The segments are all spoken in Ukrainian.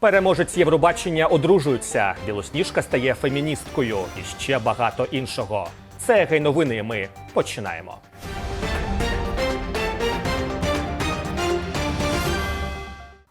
Переможець Євробачення одружується. Білосніжка стає феміністкою і ще багато іншого. Це гей-новини. Ми починаємо.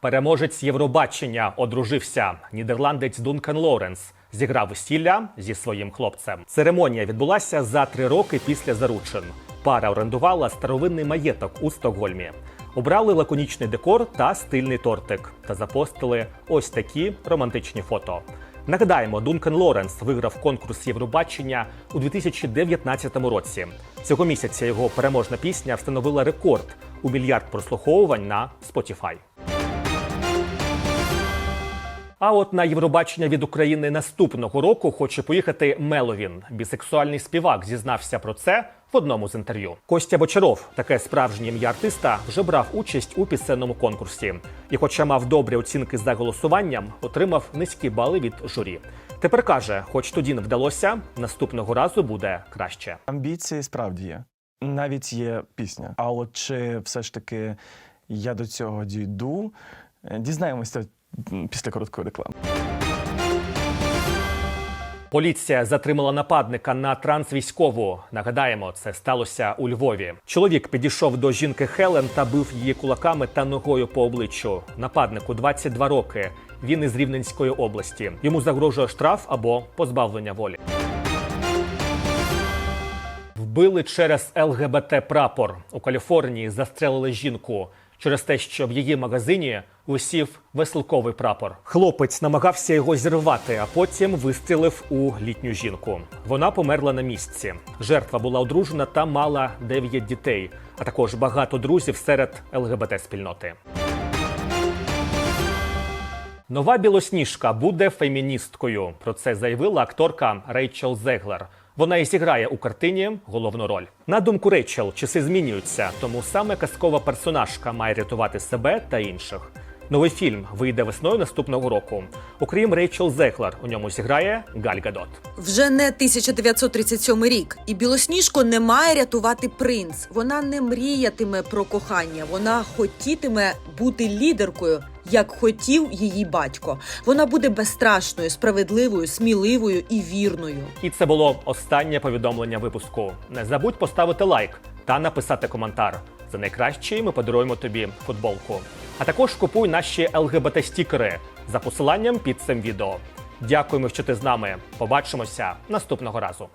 Переможець Євробачення одружився. Нідерландець Дункан Лоренс зіграв весілля зі своїм хлопцем. Церемонія відбулася за три роки після заручин. Пара орендувала старовинний маєток у Стокгольмі. Обрали лаконічний декор та стильний тортик та запостили ось такі романтичні фото. Нагадаємо, Дункан Лоренс виграв конкурс Євробачення у 2019 році. Цього місяця його переможна пісня встановила рекорд у мільярд прослуховувань на Spotify. А от на Євробачення від України наступного року хоче поїхати Меловін. Бісексуальний співак зізнався про це в одному з інтерв'ю. Костя Бочаров, таке справжнє ім'я артиста, вже брав участь у пісенному конкурсі. І, хоча мав добрі оцінки за голосуванням, отримав низькі бали від журі. Тепер каже, хоч тоді не вдалося, наступного разу буде краще. Амбіції справді є. Навіть є пісня. А от чи все ж таки я до цього дійду, дізнаємося після короткої реклами. Поліція затримала нападника на трансвійськову. Нагадаємо, це сталося у Львові. Чоловік підійшов до жінки Хелен та бив її кулаками та ногою по обличчю. Нападнику 22 роки. Він із Рівненської області. Йому загрожує штраф або позбавлення волі. Вбили через ЛГБТ прапор. У Каліфорнії застрелили жінку через те, що в її магазині висів веселковий прапор. Хлопець намагався його зірвати, а потім вистрілив у літню жінку. Вона померла на місці. Жертва була одружена та мала 9 дітей, а також багато друзів серед ЛГБТ спільноти. Нова білосніжка буде феміністкою. Про це заявила акторка Рейчел Зеглер. Вона і зіграє у картині головну роль. На думку Рейчел, часи змінюються, тому саме казкова персонажка має рятувати себе та інших. Новий фільм вийде весною наступного року. Окрім Рейчел Зеглер, у ньому зіграє Галь Гадот. Вже не 1937 рік, і білосніжку не має рятувати принц. Вона не мріятиме про кохання. Вона хотітиме бути лідеркою, як хотів її батько. Вона буде безстрашною, справедливою, сміливою і вірною. І це було останнє повідомлення випуску. Не забудь поставити лайк та написати коментар. За найкращий ми подаруємо тобі футболку. А також купуй наші ЛГБТ-стікери за посиланням під цим відео. Дякуємо, що ти з нами. Побачимося наступного разу.